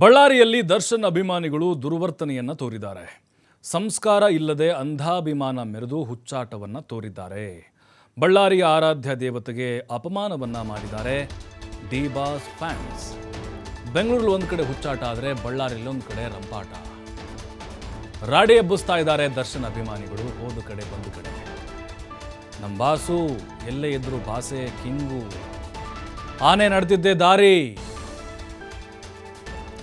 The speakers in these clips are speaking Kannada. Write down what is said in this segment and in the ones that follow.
ಬಳ್ಳಾರಿಯಲ್ಲಿ ದರ್ಶನ್ ಅಭಿಮಾನಿಗಳು ದುರ್ವರ್ತನೆಯನ್ನು ತೋರಿದ್ದಾರೆ. ಸಂಸ್ಕಾರ ಇಲ್ಲದೆ ಅಂಧಾಭಿಮಾನ ಮೆರೆದು ಹುಚ್ಚಾಟವನ್ನು ತೋರಿದ್ದಾರೆ. ಬಳ್ಳಾರಿಯ ಆರಾಧ್ಯ ದೇವತೆಗೆ ಅಪಮಾನವನ್ನ ಮಾಡಿದ್ದಾರೆ ಡಿಬಾಸ್ ಫ್ಯಾನ್ಸ್. ಬೆಂಗಳೂರಲ್ಲಿ ಒಂದು ಕಡೆ ಹುಚ್ಚಾಟ ಆದರೆ ಬಳ್ಳಾರಿಯಲ್ಲಿ ಒಂದು ಕಡೆ ರಂಪಾಟ. ರಾಡಿ ಎಬ್ಬಿಸ್ತಾ ಇದ್ದಾರೆ ದರ್ಶನ್ ಅಭಿಮಾನಿಗಳು, ಹೋದ ಕಡೆ ಬಂದ ಕಡೆ. ನಮ್ಮ ಬಾಸು, ಎಲ್ಲೇ ಇದ್ರು ಬಾಸೆ, ಕಿಂಗು. ಆನೆ ನಡೆದಿದ್ದೆ ದಾರಿ.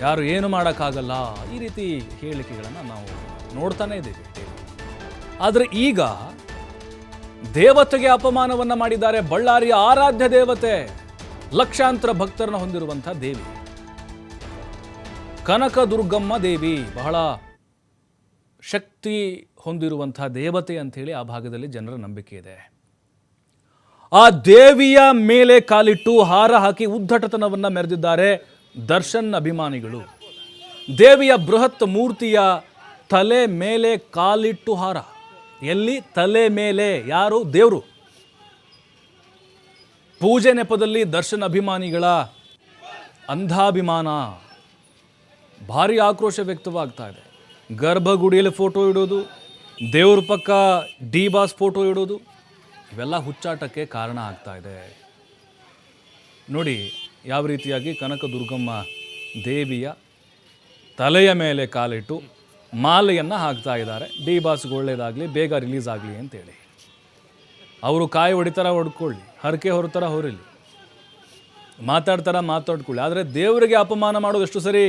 ಯಾರು ಏನು ಮಾಡೋಕ್ಕಾಗಲ್ಲ ಈ ರೀತಿ ಹೇಳಿಕೆಗಳನ್ನು ನಾವು ನೋಡ್ತಾನೇ ಇದ್ದೀವಿ. ಆದರೆ ಈಗ ದೇವತೆಗೆ ಅಪಮಾನವನ್ನ ಮಾಡಿದ್ದಾರೆ ಬಳ್ಳಾರಿಯ ಆರಾಧ್ಯ ದೇವತೆ, ಲಕ್ಷಾಂತರ ಭಕ್ತರನ್ನ ಹೊಂದಿರುವಂಥ ದೇವಿ. ಕನಕ ದುರ್ಗಮ್ಮ ದೇವಿ ಬಹಳ ಶಕ್ತಿ ಹೊಂದಿರುವಂಥ ದೇವತೆ ಅಂಥೇಳಿ ಆ ಭಾಗದಲ್ಲಿ ಜನರ ನಂಬಿಕೆ ಇದೆ. ಆ ದೇವಿಯ ಮೇಲೆ ಕಾಲಿಟ್ಟು ಹಾರ ಹಾಕಿ ಉದ್ದಟತನವನ್ನ ಮೆರೆದಿದ್ದಾರೆ. ದರ್ಶನ್ ಅಭಿಮಾನಿಗಳು. ದೇವಿಯ ಬೃಹತ್ ಮೂರ್ತಿಯ ತಲೆ ಮೇಲೆ ಕಾಲಿಟ್ಟು ಹಾರ. ಎಲ್ಲಿ? ತಲೆ ಮೇಲೆ. ಯಾರು? ದೇವರು. ಪೂಜೆ ನೆಪದಲ್ಲಿ ದರ್ಶನ್ ಅಭಿಮಾನಿಗಳ ಅಂಧಾಭಿಮಾನ. ಭಾರಿ ಆಕ್ರೋಶ ವ್ಯಕ್ತವಾಗ್ತಾ ಇದೆ. ಗರ್ಭಗುಡಿಯಲ್ಲಿ ಫೋಟೋ ಇಡೋದು, ದೇವ್ರ ಪಕ್ಕ ಡಿ ಬಾಸ್ ಫೋಟೋ ಇಡೋದು, ಇವೆಲ್ಲ ಹುಚ್ಚಾಟಕ್ಕೆ ಕಾರಣ ಆಗ್ತಾ ಇದೆ. ನೋಡಿ ಯಾವ ರೀತಿಯಾಗಿ ಕನಕದುರ್ಗಮ್ಮ ದೇವಿಯ ತಲೆಯ ಮೇಲೆ ಕಾಲಿಟ್ಟು ಮಾಲೆಯನ್ನು ಹಾಕ್ತಾ ಇದ್ದಾರೆ. ಡಿ ಬಾಸ್ಗೆ ಒಳ್ಳೇದಾಗಲಿ, ಬೇಗ ರಿಲೀಸ್ ಆಗಲಿ ಅಂತೇಳಿ. ಅವರು ಕಾಯಿ ಹೊಡಿತಾರ ಹೊಡ್ಕೊಳ್ಳಿ, ಹರಕೆ ಹೊರತಾರ ಹೊರಲಿ. ಮಾತಾಡ್ತಾರ ಮಾತಾಡ್ಕೊಳ್ಳಿ, ಆದರೆ ದೇವರಿಗೆ ಅಪಮಾನ ಮಾಡೋದು ಎಷ್ಟು ಸರಿ?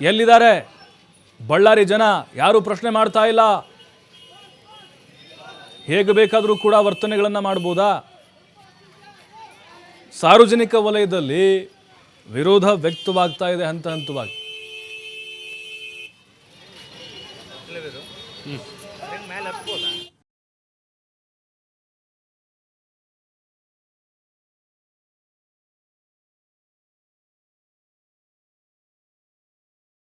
ಎಲ್ಲಿದ್ದಾರೆ? ಬಳ್ಳಾರಿ ಜನ ಯಾರು ಪ್ರಶ್ನೆ ಮಾಡ್ತಾ ಇಲ್ಲ. ಹೇಗೆ ಬೇಕಾದರೂ ಕೂಡ ವರ್ತನೆಗಳನ್ನು ಮಾಡ್ಬೋದಾ? ಸಾರ್ವಜನಿಕ ವಲಯದಲ್ಲಿ ವಿರೋಧ ವ್ಯಕ್ತವಾಗ್ತಾ ಇದೆ ಹಂತ ಹಂತವಾಗಿ.